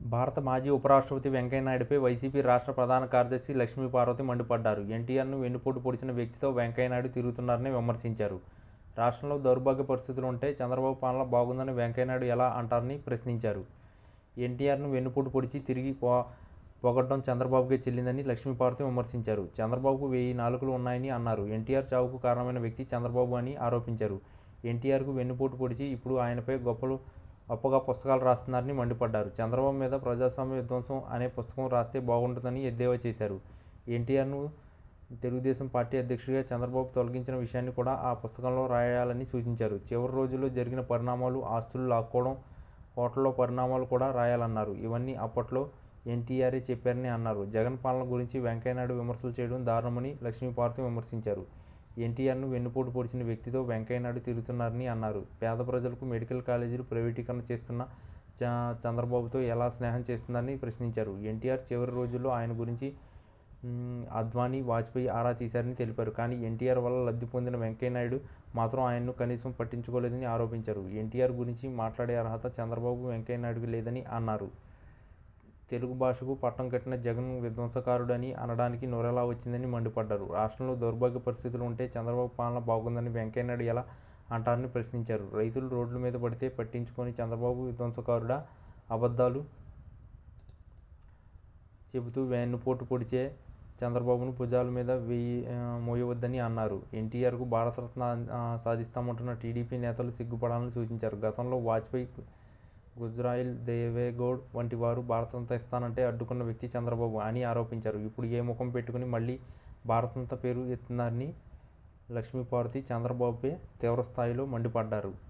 భారత మాజీ ఉపరాష్ట్రపతి వెంకయ్యనాయుడుపై వైసీపీ రాష్ట్ర ప్రధాన కార్యదర్శి లక్ష్మీపార్వతి మండిపడ్డారు. ఎన్టీఆర్ను వెన్నుపోటు పొడిచిన వ్యక్తితో వెంకయ్యనాయుడు తిరుగుతున్నారని విమర్శించారు. రాష్ట్రంలో దౌర్భాగ్య పరిస్థితులు ఉంటే చంద్రబాబు పాలన బాగుందని వెంకయ్యనాయుడు ఎలా అంటారని ప్రశ్నించారు. ఎన్టీఆర్ను వెన్నుపోటు పొడిచి తిరిగి పో పొగడ్డం చంద్రబాబుకే చెల్లిందని లక్ష్మీపార్వతి విమర్శించారు. చంద్రబాబుకు వెయ్యి నాలుకలు ఉన్నాయని అన్నారు. ఎన్టీఆర్ చావుకు కారణమైన వ్యక్తి చంద్రబాబు అని ఆరోపించారు. ఎన్టీఆర్కు వెన్నుపోటు పొడిచి ఇప్పుడు ఆయనపై గొప్పలు అప్పగా పుస్తకాలు రాస్తున్నారని మండిపడ్డారు. చంద్రబాబు మీద ప్రజాస్వామ్య విధ్వంసం అనే పుస్తకం రాస్తే బాగుంటుందని ఎద్దేవా చేశారు. ఎన్టీఆర్ను తెలుగుదేశం పార్టీ అధ్యక్షుడిగా చంద్రబాబు తొలగించిన విషయాన్ని కూడా ఆ పుస్తకంలో రాయాలని సూచించారు. చివరి రోజుల్లో జరిగిన పరిణామాలు ఆస్తులు లాక్కోవడం హోటల్లో పరిణామాలు కూడా రాయాలన్నారు. ఇవన్నీ అప్పట్లో ఎన్టీఆర్ఏ చెప్పారని అన్నారు. జగన్ పాలన గురించి వెంకయ్యనాయుడు విమర్శలు చేయడం దారుణమని లక్ష్మీపార్వతి విమర్శించారు. ఎన్టీఆర్ను వెన్నుపోటు పొడిచిన వ్యక్తితో వెంకయ్యనాయుడు తిరుగుతున్నారని అన్నారు. పేద ప్రజలకు మెడికల్ కాలేజీలు ప్రైవేటీకరణ చేస్తున్న చ- చంద్రబాబుతో ఎలా స్నేహం చేస్తుందని ప్రశ్నించారు. ఎన్టీఆర్ చివరి రోజుల్లో ఆయన గురించి అద్వానీ వాజ్పేయి ఆరా తీశారని తెలిపారు. కానీ ఎన్టీఆర్ వల్ల లబ్ధి పొందిన వెంకయ్యనాయుడు మాత్రం ఆయన్ను కనీసం పట్టించుకోలేదని ఆరోపించారు. ఎన్టీఆర్ గురించి మాట్లాడే అర్హత చంద్రబాబు వెంకయ్యనాయుడుకి లేదని అన్నారు. తెలుగు భాషకు పట్టం కట్టిన జగన్ విధ్వంసకారుడని అనడానికి నొరెలా వచ్చిందని మండిపడ్డారు. రాష్ట్రంలో దౌర్భాగ్య పరిస్థితులు ఉంటే చంద్రబాబు పాలన బాగుందని వెంకయ్యనాయుడు ఎలా అంటారని ప్రశ్నించారు. రైతులు రోడ్ల మీద పడితే పట్టించుకొని చంద్రబాబు విధ్వంసకారుడా? అబద్ధాలు చెబుతూ వెన్నుపోటు పొడిచే చంద్రబాబును భుజాల మీద వేయి మోయవద్దని అన్నారు. ఎన్టీఆర్కు భారతరత్న సాధిస్తామంటున్న టీడీపీ నేతలు సిగ్గుపడాలని సూచించారు. గతంలో వాజ్పేయి గుజ్రాయిల్ దేవేగౌడ్ వంటి వారు భారతంత ఇస్తానంటే అడ్డుకున్న వ్యక్తి చంద్రబాబు అని ఆరోపించారు. ఇప్పుడు ఏ ముఖం పెట్టుకుని మళ్ళీ భారతంతా పేరు ఎత్తున్నారని లక్ష్మీపార్వతి చంద్రబాబుపై తీవ్రస్థాయిలో మండిపడ్డారు.